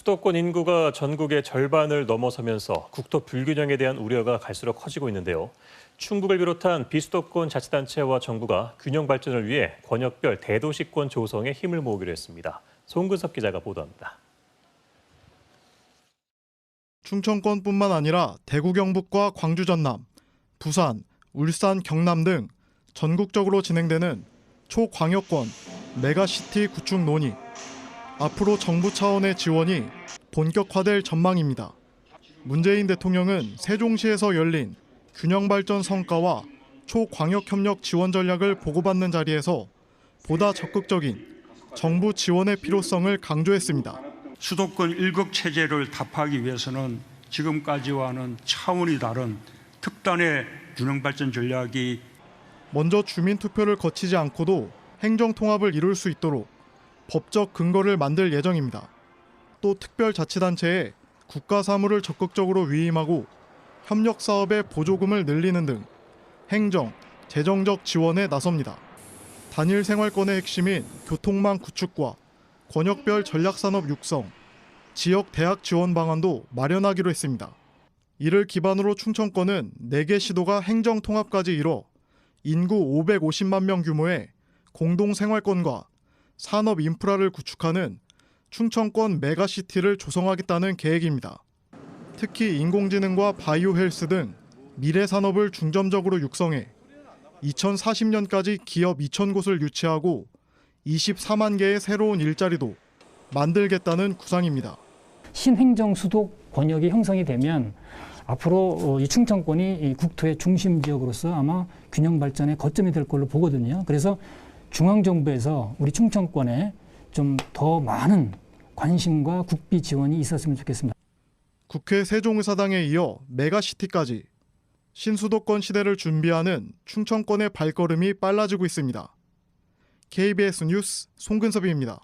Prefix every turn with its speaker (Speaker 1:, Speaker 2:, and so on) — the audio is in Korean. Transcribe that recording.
Speaker 1: 수도권 인구가 전국의 절반을 넘어서면서 국토 불균형에 대한 우려가 갈수록 커지고 있는데요. 충북을 비롯한 비수도권 자치단체와 정부가 균형 발전을 위해 권역별 대도시권 조성에 힘을 모으기로 했습니다. 송근섭 기자가 보도합니다.
Speaker 2: 충청권뿐만 아니라 대구 경북과 광주 전남, 부산, 울산 경남 등 전국적으로 진행되는 초광역권 메가시티 구축 논의. 앞으로 정부 차원의 지원이 본격화될 전망입니다. 문재인 대통령은 세종시에서 열린 균형 발전 성과와 초광역 협력 지원 전략을 보고받는 자리에서 보다 적극적인 정부 지원의 필요성을 강조했습니다.
Speaker 3: 수도권 일극 체제를 답하기 위해서는 지금까지와는 차원이 다른 특단의 균형 발전 전략이
Speaker 2: 먼저 주민 투표를 거치지 않고도 행정 통합을 이룰 수 있도록 법적 근거를 만들 예정입니다. 또 특별자치단체에 국가 사무를 적극적으로 위임하고 협력 사업의 보조금을 늘리는 등 행정, 재정적 지원에 나섭니다. 단일 생활권의 핵심인 교통망 구축과 권역별 전략산업 육성, 지역 대학 지원 방안도 마련하기로 했습니다. 이를 기반으로 충청권은 4개 시도가 행정 통합까지 이뤄 인구 550만 명 규모의 공동 생활권과 산업 인프라를 구축하는 충청권 메가시티를 조성하겠다는 계획입니다. 특히 인공지능과 바이오 헬스 등 미래 산업을 중점적으로 육성해 2040년까지 기업 2,000곳을 유치하고 24만 개의 새로운 일자리도 만들겠다는 구상입니다.
Speaker 4: 신행정 수도 권역이 형성이 되면 앞으로 어, 이 충청권이 이 국토의 중심 지역으로서 아마 균형 발전의 거점이 될 걸로 보거든요. 그래서 중앙 정부에서 우리 충청권에 좀 더 많은 관심과 국비 지원이 있었으면 좋겠습니다.
Speaker 2: 국회 세종의사당에 이어 메가시티까지 신수도권 시대를 준비하는 충청권의 발걸음이 빨라지고 있습니다. KBS 뉴스 송근섭입니다.